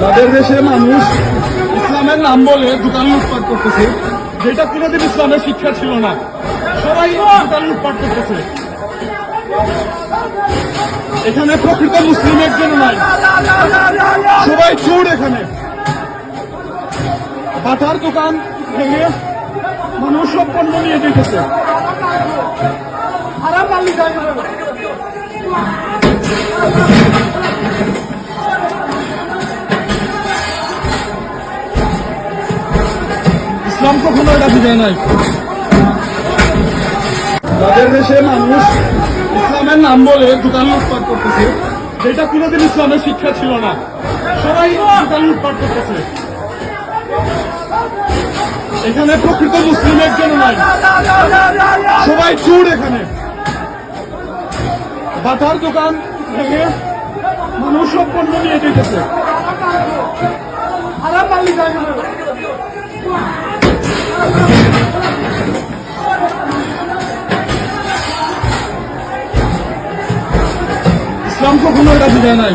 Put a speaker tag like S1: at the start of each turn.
S1: যাদের দেশে মানুষ ইসলামের নাম বলে দোকান লুটপাট করতেছে, যেটা কোনোদিন ইসলামের শিক্ষা ছিল না। সবাই দোকান লুটপাট করতেছে। এখানে প্রকৃত মুসলিম একজন নাই। সবাই চোর এখানে। পাঠার দোকান ভেঙে মানুষ সব পণ্য নিয়ে যেতেছে। আরাম ইসলাম কখনো এটা বুঝায় নাই। যাদের দেশে মানুষ ইসলামের নাম বলে দোকান লুটপাট করতেছে, যেটা কোনোদিন ইসলামের শিক্ষা ছিল না। সবাই দোকান লুটপাট করতেছে। এখানে প্রকৃত মুসলিম একজন নাই। সবাই চুর এখানে। বাটার দোকান থেকে মানুষ সব পণ্য নিয়ে যেতেছে। আরাম মালিক ইসলাম কখনো এটা বুঝায় নাই।